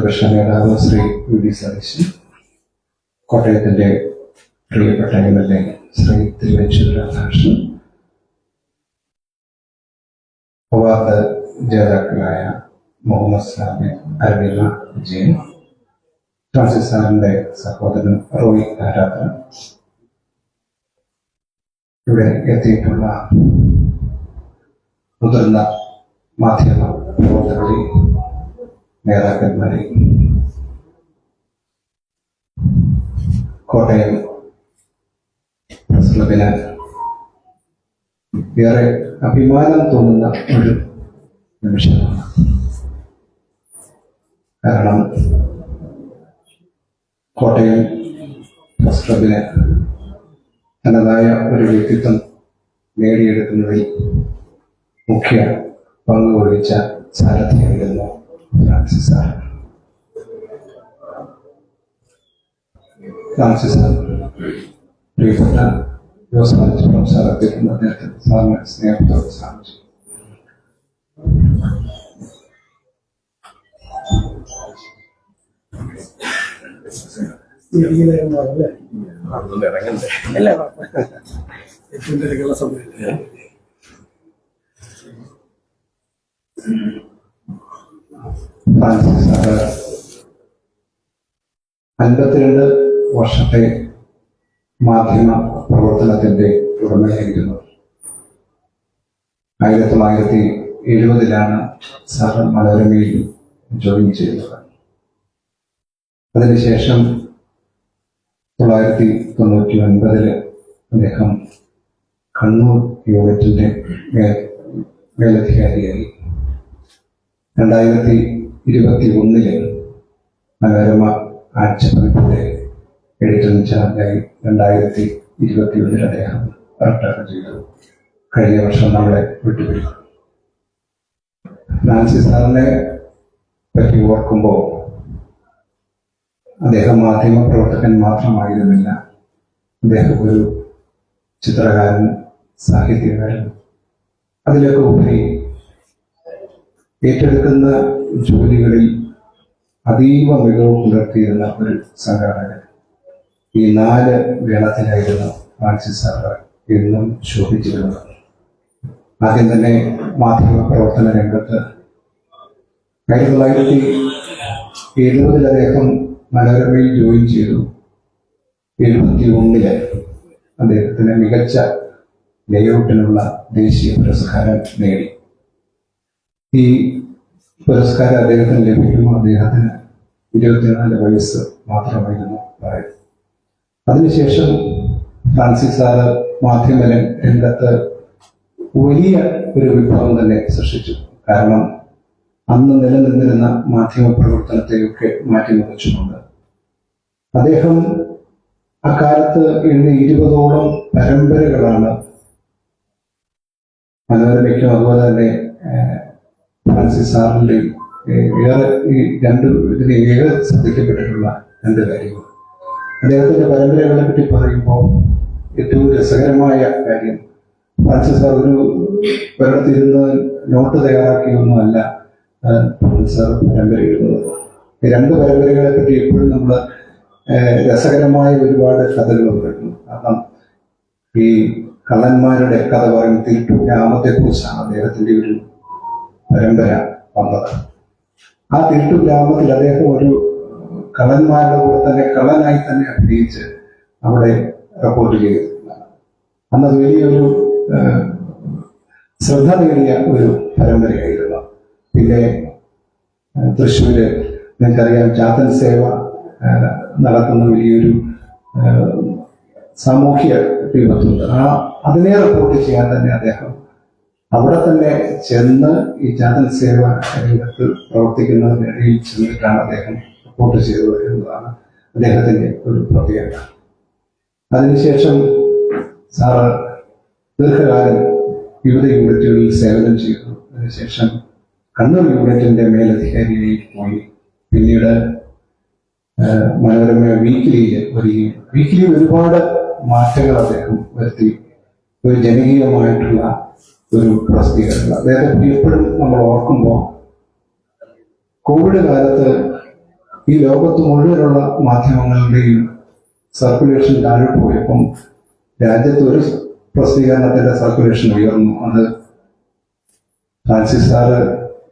പ്രതിപക്ഷ നേതാവ് Shri V D Satheesan കോട്ടയത്തിന്റെ പ്രിയപ്പെട്ട M L A Shri Thiruvanchoor Radhakrishnan award ജേതാക്കളായ മുഹമ്മദ് സ്ലാമി അരവിന്ദ വിജയൻ ഫ്രാൻസിസ് സാറിന്റെ സഹോദരൻ റോയി ആരാധന. ഇവിടെ എത്തിയിട്ടുള്ള മുതിർന്ന മാധ്യമ പ്രവർത്തകരെ നേതാക്കന്മാരെ. കോട്ടയം പ്രസ് ഏറെ അഭിമാനം തോന്നുന്ന ഒരു നിമിഷമാണ്. കാരണം കോട്ടയം പ്രസ് ക്ലബിന് തനതായ ഒരു വ്യക്തിത്വം നേടിയെടുക്കുന്നതിൽ മുഖ്യ പങ്കുവഹിച്ച സാരഥിയായിരുന്നു ഫ്രാൻസിസ് സാർ പ്രിയപ്പെട്ട ജോസഫ് സാർ എത്തിക്കുന്ന അദ്ദേഹത്തെ സാറിന് സ്നേഹത്തോട് സാധിച്ചു ഇറങ്ങണ്ടേ അല്ല ഏറ്റവും തിരക്കുള്ള സമയമല്ലേ ഫ്രാൻസിസ് അൻപത്തിരണ്ട് വർഷത്തെ മാധ്യമ പ്രവർത്തനത്തിന്റെ ഉടമയായിരുന്നു. ആയിരത്തി തൊള്ളായിരത്തി എഴുപതിലാണ് സാറ് മനോരമയിൽ ജോയിൻ ചെയ്തത്. അതിനുശേഷം തൊള്ളായിരത്തി തൊണ്ണൂറ്റി ഒൻപതിൽ അദ്ദേഹം കണ്ണൂർ യൂണിറ്റിന്റെ മേലധികാരിയായി. രണ്ടായിരത്തി ഇരുപത്തി ഒന്നിൽ മനോരമ ആഴ്ചപ്പതിപ്പിന്റെ എഡിറ്റർ ഇൻചാർജായി രണ്ടായിരത്തി ഇരുപത്തി ഒന്നിൽ അദ്ദേഹം റിട്ടയർ ചെയ്തു. കഴിഞ്ഞ വർഷം നമ്മളെ വിട്ടുപിരിക്കും ഫ്രാൻസിസ് സാറിനെ പറ്റി ഓർക്കുമ്പോൾ അദ്ദേഹം മാധ്യമ പ്രവർത്തകൻ മാത്രമായിരുന്നില്ല. അദ്ദേഹം ഒരു ചിത്രകാരൻ സാഹിത്യകാരൻ. അതിലൊക്കെ ഉപരി ഏറ്റെടുക്കുന്ന ജോലികളിൽ അതീവ മികവ് പുലർത്തിയിരുന്ന ഒരു സംഘാടകൻ ഈ നാല് വേളത്തിലായിരുന്നു ഫ്രാൻസിസ് സാറ് എന്നും ശോഭിച്ചിരുന്നത്. ആദ്യം തന്നെ മാധ്യമ പ്രവർത്തന രംഗത്ത് ആയിരത്തി തൊള്ളായിരത്തി എഴുപതിൽ അദ്ദേഹം മനോരമയിൽ ജോയിൻ ചെയ്തു. എഴുപത്തി ഒന്നിൽ അദ്ദേഹത്തിന് മികച്ച ലേഔട്ടിനുള്ള ദേശീയ പുരസ്കാരം നേടി. ഈ പുരസ്കാരം അദ്ദേഹത്തിന് ലഭിക്കുമ്പോൾ അദ്ദേഹത്തിന് ഇരുപത്തിനാല് വയസ്സ് മാത്രമായിരുന്നു പറയുന്നത്. അതിനുശേഷം ഫ്രാൻസിസ് സാറ് മാധ്യമ രംഗത്ത് വലിയ ഒരു വിപ്ലവം തന്നെ സൃഷ്ടിച്ചു. കാരണം അന്ന് നിലനിന്നിരുന്ന മാധ്യമ പ്രവർത്തനത്തെയൊക്കെ മാറ്റിമറിച്ചുകൊണ്ട് അദ്ദേഹം അക്കാലത്ത് ഇന്ന് ഇരുപതോളം പരമ്പരകളാണ് മനോരമയ്ക്കും അതുപോലെ തന്നെ ഫ്രാൻസിസ് സാറിന്റെയും ഏറെ ഈ രണ്ട് ഇതിന് ഏറെ ശ്രദ്ധിക്കപ്പെട്ടിട്ടുള്ള രണ്ട് കാര്യങ്ങൾ. അദ്ദേഹത്തിന്റെ പരമ്പരകളെ പറ്റി പറയുമ്പോൾ ഏറ്റവും രസകരമായ കാര്യം ഫ്രാൻസിസ് സാർ ഒരു ഒരിടത്തിരുന്ന് നോട്ട് തയ്യാറാക്കിയൊന്നുമല്ല ഫ്രാൻസിസ് സാർ പരമ്പര എഴുതുന്നത് രണ്ട് പരമ്പരകളെ പറ്റി എപ്പോഴും നമ്മൾ രസകരമായ ഒരുപാട് കഥകൾ പറയുന്നു. കാരണം ഈ കള്ളന്മാരുടെ കഥ പറയും തീട്ടു ഗ്രാമത്തെ കുറിച്ചാണ് അദ്ദേഹത്തിന്റെ ഒരു പരമ്പര വന്നത്. ആ തിരുട്ടു ഗ്രാമത്തിൽ അദ്ദേഹം ഒരു കള്ളന്മാരുടെ കൂടെ തന്നെ കള്ളനായി തന്നെ അഭിനയിച്ച് അവിടെ റിപ്പോർട്ട് ചെയ്തിട്ടുണ്ട് അന്ന് വലിയൊരു ശ്രദ്ധ നേടിയ ഒരു പരമ്പരയായിരുന്നു. പിന്നെ തൃശ്ശൂര് നിങ്ങൾക്കറിയാം ചാത്തൻ സേവ നടക്കുന്ന വലിയൊരു സാമൂഹ്യ വിപത്തുണ്ട് ആ അതിനെ റിപ്പോർട്ട് ചെയ്യാൻ തന്നെ അദ്ദേഹം അവിടെ തന്നെ ചെന്ന് ഈ ചാതൻ സേവ രംഗത്ത് പ്രവർത്തിക്കുന്നതിനിടയിൽ ചെന്നിട്ടാണ് അദ്ദേഹം റിപ്പോർട്ട് ചെയ്തത് എന്നതാണ് അദ്ദേഹത്തിന്റെ ഒരു പ്രത്യേകത. അതിനുശേഷം സാറ് ദീർഘകാലം വിവിധ യൂണിറ്റുകളിൽ സേവനം ചെയ്തു. അതിനുശേഷം കണ്ണൂർ യൂണിറ്റിന്റെ മേലധികാരിയായി പോയി. പിന്നീട് മനോരമ വീക്കിലിയിൽ ഒരു വീക്കിലി ഒരുപാട് മാറ്റങ്ങൾ അദ്ദേഹം വരുത്തി. ഒരു ജനകീയമായിട്ടുള്ള ഒരു പ്രസിദ്ധീകരണം അദ്ദേഹത്തെ എപ്പോഴും നമ്മൾ ഓർക്കുമ്പോൾ കോവിഡ് കാലത്ത് ഈ ലോകത്ത് മുഴുവനുള്ള മാധ്യമങ്ങളുടെയും സർക്കുലേഷൻ താഴെ പോയപ്പം രാജ്യത്ത് ഒരു പ്രസിദ്ധീകരണത്തിന്റെ സർക്കുലേഷൻ ഉയർന്നു. അത് ഫ്രാൻസിസ് സാറ്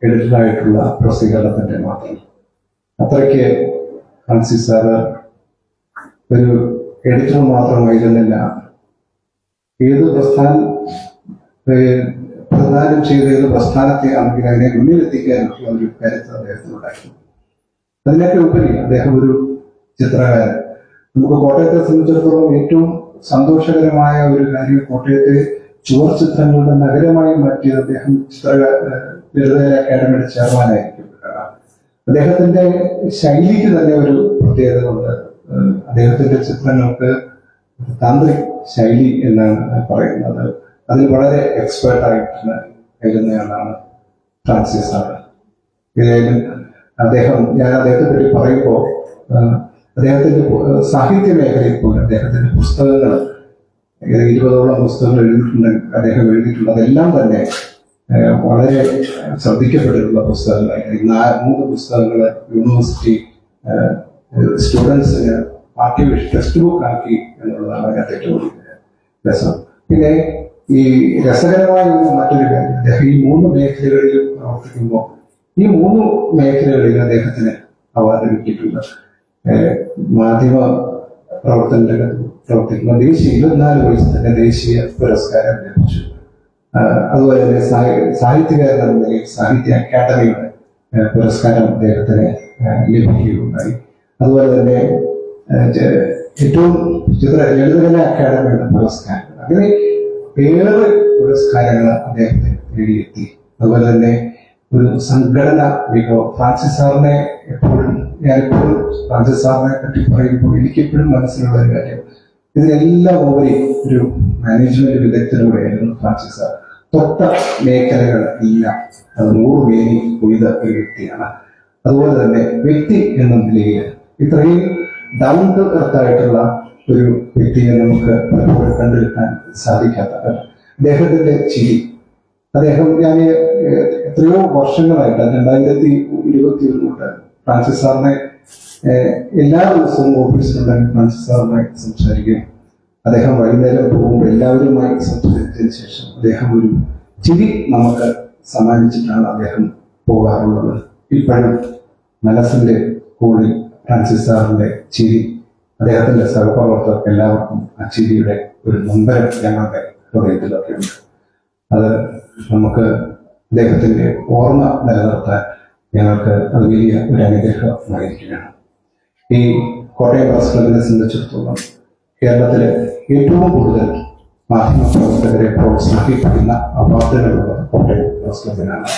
എഡിറ്ററായിട്ടുള്ള പ്രസിദ്ധീകരണത്തിന്റെ മാത്രം. അത്രയ്ക്ക് ഫ്രാൻസിസ് സാറ് ഒരു എഡിറ്റർ മാത്രമായിരുന്നില്ല ഏത് പ്രസ്ഥാനം ഏഹ്, പ്രധാനം ചെയ്ത പ്രസ്ഥാനത്തെ ആണെങ്കിൽ അതിനെ മുന്നിലെത്തിക്കാനുള്ള ഒരു കരുത്ത് അദ്ദേഹത്തിനുണ്ടായിരുന്നു അതിനൊക്കെ ഉപരി അദ്ദേഹം ഒരു ചിത്രകാരൻ. നമുക്ക് കോട്ടയത്തെ സംബന്ധിച്ചിടത്തോളം ഏറ്റവും സന്തോഷകരമായ ഒരു കാര്യം കോട്ടയത്തെ ചുവർ ചിത്രങ്ങളുടെ നഗരമായി മാറ്റിയത് അദ്ദേഹം ചിത്ര ലളിത അക്കാദമിയുടെ ചെയർമാനായിരിക്കും. അദ്ദേഹത്തിന്റെ ശൈലിക്ക് തന്നെ ഒരു പ്രത്യേകത ഉണ്ട്. അദ്ദേഹത്തിന്റെ ചിത്രങ്ങൾക്ക് താന്ത്രിക് ശൈലി എന്നാണ് പറയുന്നത്. അതിൽ വളരെ എക്സ്പേർട്ട് ആയിട്ടുള്ള എഴുതുന്നയാളാണ് ഫ്രാൻസിസ് ആണ്. ഏതായാലും അദ്ദേഹം ഞാൻ അദ്ദേഹത്തെ പറ്റി പറയുമ്പോൾ അദ്ദേഹത്തിന്റെ സാഹിത്യ മേഖലയിൽ പോലും അദ്ദേഹത്തിന്റെ പുസ്തകങ്ങൾ ഇരുപതോളം പുസ്തകങ്ങൾ എഴുതിയിട്ടുണ്ട് അദ്ദേഹം എഴുതിയിട്ടുണ്ട്. അതെല്ലാം തന്നെ വളരെ ശ്രദ്ധിക്കപ്പെട്ടിട്ടുള്ള പുസ്തകങ്ങൾ മൂന്ന് പുസ്തകങ്ങൾ യൂണിവേഴ്സിറ്റി സ്റ്റുഡൻസിന് ആർട്ടിഫിഷ്യൽ ടെക്സ്റ്റ് ബുക്ക് ആക്കി എന്നുള്ളതാണ് അതിനകത്ത് ഏറ്റവും രസം. പിന്നെ ഈ രസകരമായ മറ്റൊരു കാര്യം. അദ്ദേഹം ഈ മൂന്ന് മേഖലകളിൽ പ്രവർത്തിക്കുമ്പോൾ ഈ മൂന്ന് മേഖലകളിൽ അദ്ദേഹത്തിന് അവാർഡ് കിട്ടിയിട്ടുണ്ട്. മാധ്യമ പ്രവർത്തന പ്രവർത്തിക്കുന്ന ദേശീയ ഇരുപത്തിനാല് വയസ്സിൽ തന്നെ ദേശീയ പുരസ്കാരം ലഭിച്ചു. അതുപോലെ തന്നെ സാഹി- സാഹിത്യകാരൻ എന്ന നിലയിൽ സാഹിത്യ അക്കാദമിയുടെ പുരസ്കാരം അദ്ദേഹത്തിന് ലഭിക്കുകയുണ്ടായി. അതുപോലെ തന്നെ ഏറ്റവും ചിത്ര ലളിതകല അക്കാദമിയുടെ പുരസ്കാരം. അങ്ങനെ ഏറെ പുരസ്കാരങ്ങൾ അദ്ദേഹത്തെ നേടിയെത്തി അതുപോലെ തന്നെ ഒരു സംഘടന മികവ് ഫ്രാൻസിസ് സാറിനെ എപ്പോഴും ഞാൻ എപ്പോഴും ഫ്രാൻസിസ് സാറിനെ പറ്റി പറയുമ്പോൾ എനിക്ക് എപ്പോഴും മനസ്സിലുള്ള ഒരു കാര്യം. ഇതിനെല്ലാം ഉപരി ഒരു മാനേജ്മെന്റ് വിദഗ്ധനൂടെയായിരുന്നു ഫ്രാൻസിസ് സാർ. തൊട്ട മേഖലകൾ എല്ലാം അത് നൂറ് മേനി കൊയ്ത ഒരു വ്യക്തിയാണ്. അതുപോലെ തന്നെ വ്യക്തി എന്ന നിലയിൽ ഇത്രയും ഡൗൺ ടു എർത്ത് ആയിട്ടുള്ള ഒരു വ്യക്തിയെ നമുക്ക് പലപ്പോഴും കണ്ടെടുക്കാൻ സാധിക്കാത്ത അദ്ദേഹത്തിന്റെ ചിരി. അദ്ദേഹം ഞാൻ എത്രയോ വർഷങ്ങളായിട്ട് രണ്ടായിരത്തി ഇരുപത്തി ഒന്ന് തൊട്ട് ഫ്രാൻസിസ് സാറിനെ എല്ലാ ദിവസവും ഓഫീസിലുണ്ടെങ്കിൽ ഫ്രാൻസിസ് സാറുമായി സംസാരിക്കും. അദ്ദേഹം വൈകുന്നേരം പോകുമ്പോൾ എല്ലാവരുമായി സംസാരിച്ചതിന് ശേഷം അദ്ദേഹം ഒരു ചിരി നമുക്ക് സമ്മാനിച്ചിട്ടാണ് അദ്ദേഹം പോകാറുള്ളത്. ഇപ്പോഴും മനസ്സിന്റെ കൂടെ ഫ്രാൻസിസ് സാറിന്റെ ചിരി അദ്ദേഹത്തിന്റെ സഹപ്രവർത്തകർക്ക് എല്ലാവർക്കും അച്ചിരിയുടെ ഒരു നൊമ്പരം ഞങ്ങളുടെ ഹൃദയത്തിലൊക്കെ ഉണ്ട്. അത് നമുക്ക് അദ്ദേഹത്തിന്റെ ഓർമ്മ നിലനിർത്താൻ ഞങ്ങൾക്ക് അത് വലിയ ഒരു അനുഗ്രഹമായിരിക്കുകയാണ്. ഈ കോട്ടയം പ്രസ് ക്ലബിനെ സംബന്ധിച്ചിടത്തോളം കേരളത്തിലെ ഏറ്റവും കൂടുതൽ മാധ്യമ പ്രവർത്തകരെ പ്രോത്സാഹിപ്പിക്കുന്ന അവാർഡുകളുള്ളത് കോട്ടയം പ്രസ് ക്ലബിനാണ്